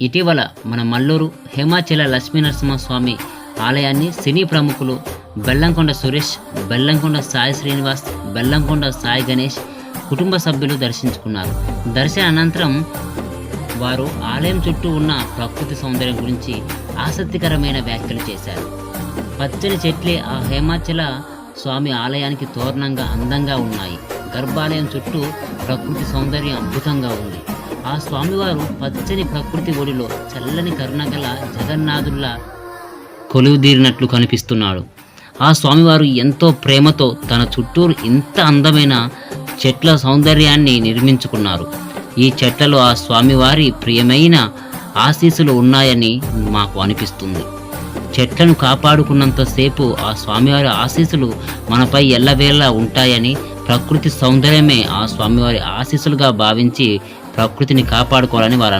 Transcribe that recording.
ఇటీవల మన మల్లూరు హేమాచల లక్ష్మీనరసింహస్వామి ఆలయాన్ని సినీ ప్రముఖులు బెల్లంకొండ సురేష్ బెల్లంకొండ సాయి శ్రీనివాస్ బెల్లంకొండ సాయి గణేష్ కుటుంబ సభ్యులు దర్శించుకున్నారు. దర్శన అనంతరం వారు ఆలయం చుట్టూ ఉన్న ప్రకృతి సౌందర్యం గురించి ఆసక్తికరమైన వ్యాఖ్యలు చేశారు. పచ్చని చెట్లే ఆ హేమాచల స్వామి ఆలయానికి తోరణంగా అందంగా ఉన్నాయి. గర్భాలయం చుట్టూ ప్రకృతి సౌందర్యం అద్భుతంగా ఉంది. ఆ స్వామివారు పచ్చని ప్రకృతి ఒడిలో చల్లని కరుణగల జగన్నాథుల్లా కొలువుదీరినట్లు కనిపిస్తున్నాడు. ఆ స్వామివారు ఎంతో ప్రేమతో తన చుట్టూరు ఇంత అందమైన చెట్ల సౌందర్యాన్ని నిర్మించుకున్నారు. ఈ చెట్లలో ఆ స్వామివారి ప్రియమైన ఆశీస్సులు ఉన్నాయని మాకు అనిపిస్తుంది. చెట్లను కాపాడుకున్నంతసేపు ఆ స్వామివారి ఆశీస్సులు మనపై ఎల్లవేళ ఉంటాయని ప్రకృతి సౌందర్యమే ఆ స్వామివారి ఆశీస్సులుగా భావించి ప్రకృతిని కాపాడుకోవాలని వారు